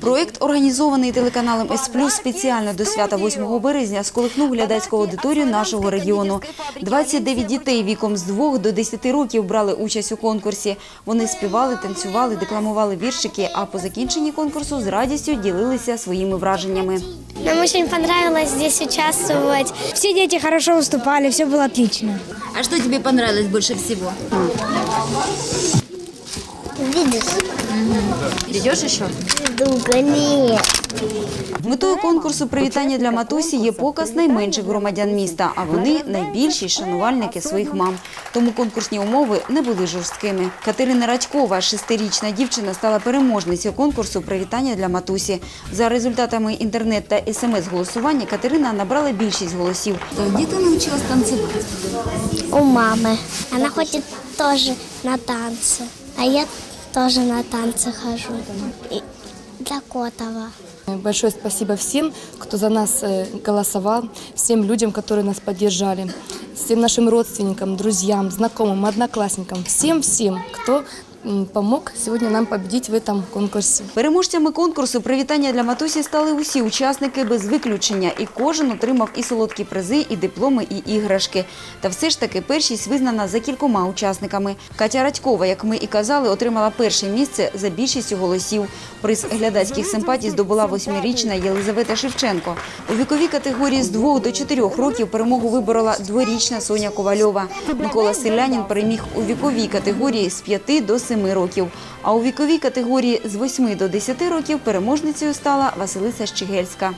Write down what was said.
Проект, організований телеканалом «С+,» спеціально до свята 8 березня, сколихнув глядацьку аудиторію нашого регіону. 29 дітей віком з 2 до 10 років брали участь у конкурсі. Вони співали, танцювали, декламували віршики, а по закінченні конкурсу з радістю ділилися своїми враженнями. Нам очень понравилось здесь участвовать. Все дети хорошо выступали, все было отлично. А что тебе понравилось больше всего? Видишь? Идешь еще? Долго нет. Метою конкурсу «Привітання для матусі» є показ найменших громадян міста, а вони найбільші шанувальники своїх мам. Тому конкурсні умови не були жорсткими. Катерина Радькова, шестирічна дівчина, стала переможницею конкурсу «Привітання для матусі». За результатами інтернет та смс-голосування Катерина набрала більшість голосів. Где ты научилась танцевать? У мамы. Она ходит тоже на танцы. А я тоже на танцы хожу. И для Котова. Большое спасибо всем, кто за нас э, голосовал, всем людям, которые нас поддержали, всем нашим родственникам, друзьям, знакомым, одноклассникам, всем-всем, кто м, помог сегодня нам победить в этом конкурсе. Переможцями конкурсу «Привітання для матусі» стали усі учасники без виключення. І кожен отримав і солодкі призи, і дипломи, і іграшки. Та все ж таки першість визнана за кількома учасниками. Катя Радькова, як ми і казали, отримала перше місце за більшістю голосів. Приз глядацьких симпатій здобула восьмирічна Єлизавета Шевченко. У віковій категорії з 2 до 4 років перемогу виборола дворічна Соня Ковальова. Микола Селянін переміг у віковій категорії з 5 до 7 років. А у віковій категорії з 8 до 10 років переможницею стала Василиса Щегельська.